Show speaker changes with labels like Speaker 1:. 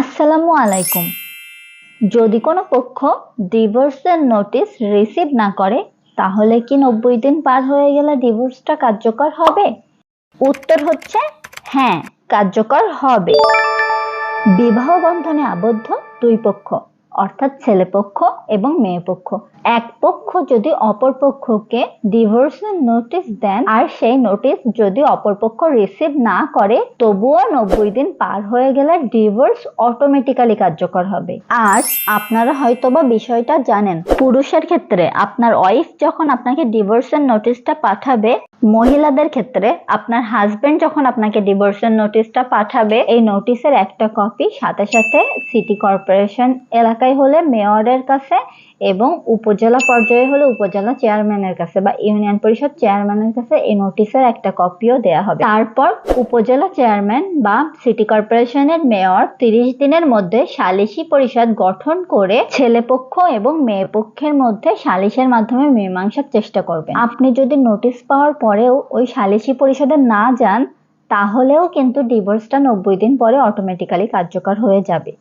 Speaker 1: আসসালামু আলাইকুম। যদি কোনো পক্ষ ডিভোর্সের নোটিশ রিসিভ না করে, তাহলে কি নব্বই দিন পার হয়ে গেলে ডিভোর্সটা কার্যকর হবে? উত্তর হচ্ছে হ্যাঁ কার্যকর হবে। বিবাহ বন্ধনে আবদ্ধ দুই পক্ষ। অর্থাৎ ছেলেপক্ষ এবং মেয়ে পক্ষ। এক পক্ষ যদি অপর পক্ষকে ডিভোর্সের নোটিশ দেন, আর সেই নোটিশ যদি অপর পক্ষ রিসিভ না করে, তবুও নব্বই দিন পার হয়ে গেলে ডিভোর্স অটোমেটিক্যালি কার্যকর হবে। আর আপনারা হয়তোবা বিষয়টা জানেন, পুরুষের ক্ষেত্রে আপনার ওয়াইফ যখন আপনাকে ডিভোর্সের নোটিশটা পাঠাবে মহিলাদের ক্ষেত্রে আপনার হাজবেন্ড যখন আপনাকে ডিভোর্সের নোটিশটা পাঠাবে, এই নোটিশের একটা কপি সাথে সাথে সিটি কর্পোরেশন এলাকায় হলে মেয়রের কাছে এবং উপজেলা পর্যায়ে হলে উপজেলা চেয়ারম্যানের কাছে বা ইউনিয়ন পরিষদ চেয়ারম্যানের কাছে এই নোটিশের একটা কপিও দেয়া হবে। তারপর উপজেলা চেয়ারম্যান বা সিটি কর্পোরেশনের মেয়র তিরিশ দিনের মধ্যে সালিসি পরিষদ গঠন করে ছেলে পক্ষ এবং মেয়ে পক্ষের মধ্যে সালিসের মাধ্যমে মীমাংসার চেষ্টা করবেন। আপনি যদি নোটিশ পাওয়ার পরেও ওই সালিসি পরিষদে না যান, তাহলেও কিন্তু ডিভোর্সটা নব্বই দিন পরে অটোমেটিক্যালি কার্যকর হয়ে যাবে।